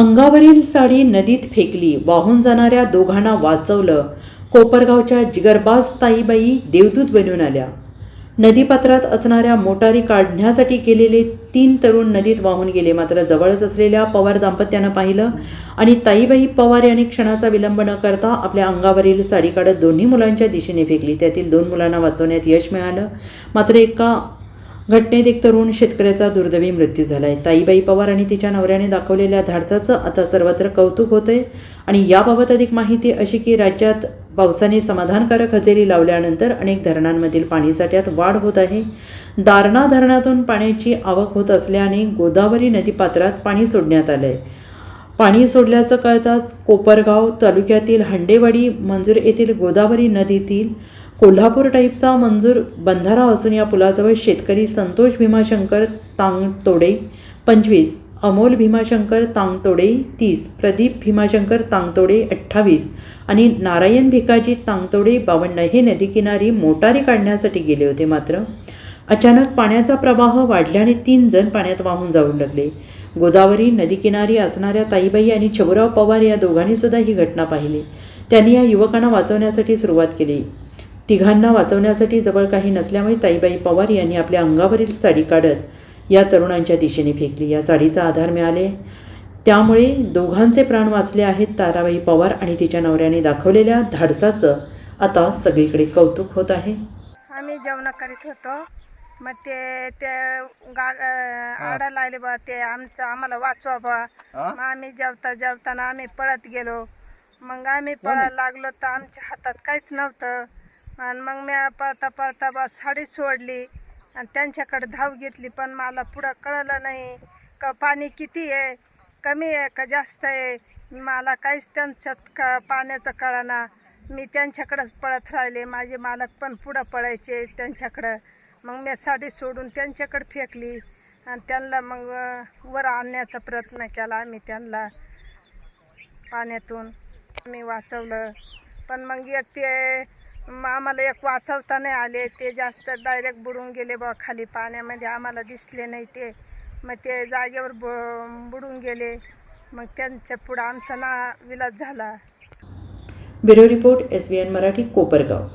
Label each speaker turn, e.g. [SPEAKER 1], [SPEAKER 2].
[SPEAKER 1] अंगावरील साडी नदीत फेकली वाहून जाणाऱ्या दोघांना वाचवलं. कोपरगावच्या जिगरबाज ताईबाई देवदूत बनून आल्या. नदीपात्रात असणाऱ्या मोटारी काढण्यासाठी गेलेले तीन तरुण नदीत वाहून गेले. मात्र जवळच असलेल्या पवार दाम्पत्यानं पाहिलं आणि ताईबाई पवार यांनी क्षणाचा विलंब न करता आपल्या अंगावरील साडी काढत दोन्ही मुलांच्या दिशेने फेकली. त्यातील दोन मुलांना वाचवण्यात यश मिळालं. मात्र एका घटनेत एक तरुण शेतकऱ्याचा दुर्दैवी मृत्यू झाला आहे ताईबाई पवार आणि तिच्या नवऱ्याने दाखवलेल्या धाडसाचं आता सर्वत्र कौतुक होतंय. आणि याबाबत अधिक माहिती अशी की राज्यात पावसाने समाधानकारक हजेरी लावल्यानंतर अनेक धरणांमधील पाणीसाठ्यात वाढ होत आहे. दारणा धरणातून पाण्याची आवक होत असल्याने गोदावरी नदीपात्रात पाणी सोडण्यात आलं आहे पाणी सोडल्याचं कळताच कोपरगाव तालुक्यातील हंडेवाडी मंजूर येथील गोदावरी नदीतील कोल्हापूर टाईपचा मंजूर बंधारा असून या पुलाजवळ शेतकरी संतोष भीमाशंकर तांगतोडे पंचवीस अमोल भीमाशंकर तांगतोडे तीस प्रदीप भीमाशंकर तांगतोडे अठ्ठावीस आणि नारायण भिकाजी तांगतोडे बावन्न हे नदीकिनारी मोटारी काढण्यासाठी गेले होते मात्र. अचानक पाण्याचा प्रवाह वाढल्याने तीन जण पाण्यात वाहून जाऊ लागले. गोदावरी नदीकिनारी असणाऱ्या ताईबाई आणि छबुराव पवार या दोघांनी सुद्धा ही घटना पाहिली. त्यांनी या युवकांना वाचवण्यासाठी सुरुवात केली. तिघांना वाचवण्यासाठी जवळ काही नसल्यामुळे ताईबाई पवार यांनी आपल्या अंगावरील साडी काढत या तरुणांच्या दिशेने फेकली. या साडीचा आधार मिळाले. त्यामुळे दोघांचे प्राण वाचले आहेत ताराबाई पवार आणि तिच्या नवऱ्याने दाखवलेल्या धाडसाचं आता सगळीकडे कौतुक होत आहे.
[SPEAKER 2] आम्ही जेवण करीत होतो. मग ते आडा लागले बा ते आमचं आम्हाला वाचवा बा.
[SPEAKER 3] हा?
[SPEAKER 2] मग आम्ही जेवता जेवताना आम्ही पळत गेलो. मग आम्ही पळायला लागलो तर आमच्या हातात काहीच नव्हतं. आणि मग मी पळता पळता बा साडी सोडली आणि त्यांच्याकडे धाव घेतली पण मला पुढं कळलं नाही का पाणी किती आहे कमी आहे का जास्त आहे? मला काहीच त्यांच्यात क पाण्याचं कळना. मी त्यांच्याकडंच पळत राहिले माझे मालक पण पुढं पळायचे त्यांच्याकडं. मग मी साडी सोडून त्यांच्याकडे फेकली आणि त्यांना मग वर आणण्याचा प्रयत्न केला आम्ही त्यांना पाण्यातून. मी वाचवलं. पण मग एक ते आम्हाला एक वाचवता नाही आले. ते जास्त डायरेक्ट बुडून गेले बा खाली पाण्यामध्ये. आम्हाला दिसले नाही ते. मग ते जागेवर ब बुडून गेले. मग त्यांच्या पुढं आमचा ना विलाज झाला.
[SPEAKER 1] Bureau report S B N Marathi Kopargaon.